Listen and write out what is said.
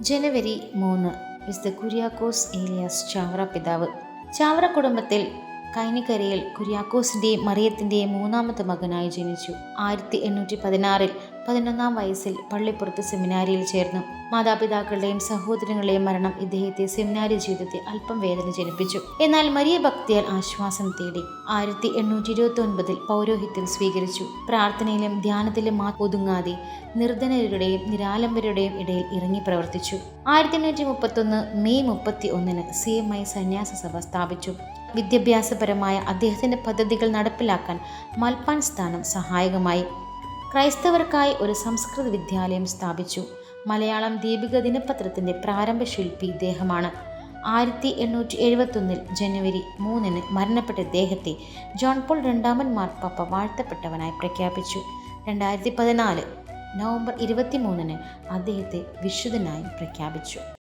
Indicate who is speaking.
Speaker 1: ജനുവരി മൂന്ന് വിശുദ്ധ കുര്യാക്കോസ് ഏലിയാസ് ചാവറ പിതാവ്. ചാവറ കുടുംബത്തിൽ കൈനിക്കരയിൽ കുര്യാക്കോസിന്റെയും മറിയത്തിന്റെയും മൂന്നാമത്തെ മകനായി ജനിച്ചു. ആയിരത്തി എണ്ണൂറ്റി പതിനാറിൽ പതിനൊന്നാം വയസ്സിൽ പള്ളിപ്പുറത്ത് സെമിനാരിയിൽ ചേർന്നു. മാതാപിതാക്കളുടെയും സഹോദരങ്ങളുടെയും മരണം ഇദ്ദേഹത്തെ സെമിനാരി ജീവിതത്തെ അല്പം വേദന ജനിപ്പിച്ചു. എന്നാൽ മരിയ ഭക്തിയാൽ ആശ്വാസം തേടി ആയിരത്തി എണ്ണൂറ്റി ഇരുപത്തി ഒൻപതിൽ പൗരോഹിത്യം സ്വീകരിച്ചു. പ്രാർത്ഥനയിലും ധ്യാനത്തിലും ഒതുങ്ങാതെ നിർധനരുടെയും നിരാലംബരുടെയും ഇടയിൽ ഇറങ്ങി പ്രവർത്തിച്ചു. ആയിരത്തി എണ്ണൂറ്റി മുപ്പത്തൊന്ന് മെയ് മുപ്പത്തി ഒന്നിന് സി എം ഐ സന്യാസ സഭ സ്ഥാപിച്ചു. വിദ്യാഭ്യാസപരമായ അദ്ദേഹത്തിന്റെ പദ്ധതികൾ നടപ്പിലാക്കാൻ മൽപ്പാൻ സ്ഥാനം സഹായകമായി. ക്രൈസ്തവർക്കായി ഒരു സംസ്കൃത വിദ്യാലയം സ്ഥാപിച്ചു. മലയാളം ദീപിക ദിനപത്രത്തിന്റെ പ്രാരംഭ ശില്പി ഇദ്ദേഹമാണ്. ആയിരത്തി എണ്ണൂറ്റി എഴുപത്തൊന്നിൽ ജനുവരി മൂന്നിന് മരണപ്പെട്ട ഇദ്ദേഹത്തെ ജോൺ പോൾ രണ്ടാമൻ മാർപ്പാപ്പ വാഴ്ത്തപ്പെട്ടവനായി പ്രഖ്യാപിച്ചു. രണ്ടായിരത്തി പതിനാല് നവംബർ ഇരുപത്തി മൂന്നിന് അദ്ദേഹത്തെ വിശുദ്ധനായി പ്രഖ്യാപിച്ചു.